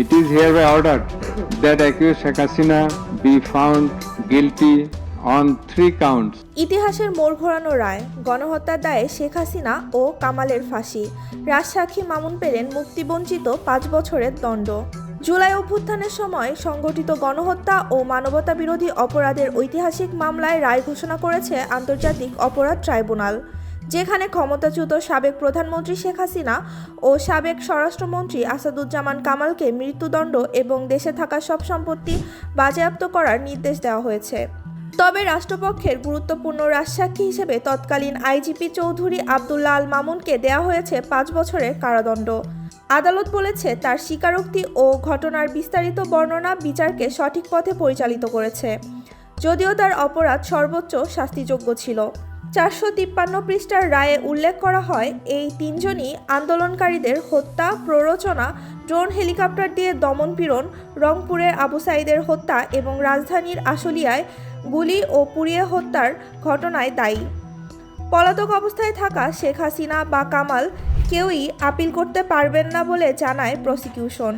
It is hereby ordered that accused Sheikh Hasina be found guilty on three counts. ইতিহাসের মোড় ঘোরানো রায়, গণহত্যার দায়ে শেখ হাসিনা ও কামালের ফাঁসি। রাজসাক্ষী মামুন পেলেন মুক্তিবঞ্চিত পাঁচ বছরের দণ্ড। জুলাই অভ্যুত্থানের সময় সংগঠিত গণহত্যা ও মানবতা বিরোধী অপরাধের ঐতিহাসিক মামলায় রায় ঘোষণা করেছে আন্তর্জাতিক অপরাধ ট্রাইব্যুনাল। যেখানে ক্ষমতাচ্যুত সাবেক প্রধানমন্ত্রী শেখ হাসিনা ও সাবেক স্বরাষ্ট্রমন্ত্রী আসাদুজ্জামান কামালকে মৃত্যুদণ্ড এবং দেশে থাকা সব সম্পত্তি বাজেয়াপ্ত করার নির্দেশ দেওয়া হয়েছে। তবে রাষ্ট্রপক্ষের গুরুত্বপূর্ণ রাজসাক্ষী হিসেবে তৎকালীন আইজিপি চৌধুরী আবদুল্লাহ আল মামুনকে দেওয়া হয়েছে পাঁচ বছরের কারাদণ্ড। আদালত বলেছে, তার স্বীকারোক্তি ও ঘটনার বিস্তারিত বর্ণনা বিচারকে সঠিক পথে পরিচালিত করেছে, যদিও তার অপরাধ সর্বোচ্চ শাস্তিযোগ্য ছিল। চারশো তিপ্পান্ন পৃষ্ঠার রায়ে উল্লেখ করা হয়, এই তিনজনই আন্দোলনকারীদের হত্যা, প্ররোচনা, ড্রোন হেলিকপ্টার দিয়ে দমনপীড়ন রংপুরে আবু সাইদের হত্যা এবং রাজধানীর আশুলিয়ায় গুলি ও পুড়িয়ে হত্যার ঘটনায় দায়ী। পলাতক অবস্থায় থাকা শেখ হাসিনা বা কামাল কেউই আপিল করতে পারবেন না বলে জানায় প্রসিকিউশন।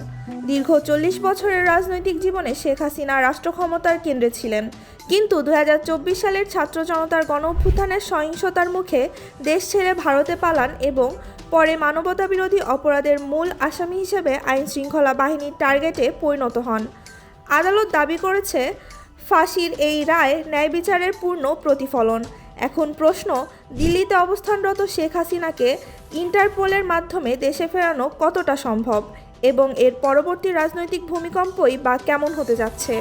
দীর্ঘ চল্লিশ বছরের রাজনৈতিক জীবনে শেখ হাসিনা রাষ্ট্র ক্ষমতার কেন্দ্রে ছিলেন। কিন্তু দু হাজার চব্বিশ সালের ছাত্র জনতার গণ অভ্যুত্থানের সহিংসতার মুখে দেশ ছেড়ে ভারতে পালান এবং পরে মানবতা বিরোধী অপরাধের মূল আসামি হিসেবে আইন শৃঙ্খলা বাহিনীর টার্গেটে পরিণত হন। আদালত দাবি করেছে ফাঁসির এই রায় ন্যায় বিচারের পূর্ণ প্রতিফলন। এখন প্রশ্ন, দিল্লিতে অবস্থানরত শেখ হাসিনাকে ইন্টারপোলের মাধ্যমে দেশে ফেরানো কতটা সম্ভব এবং এর পরবর্তী রাজনৈতিক ভূমিকম্পই বা কেমন হতে যাচ্ছে?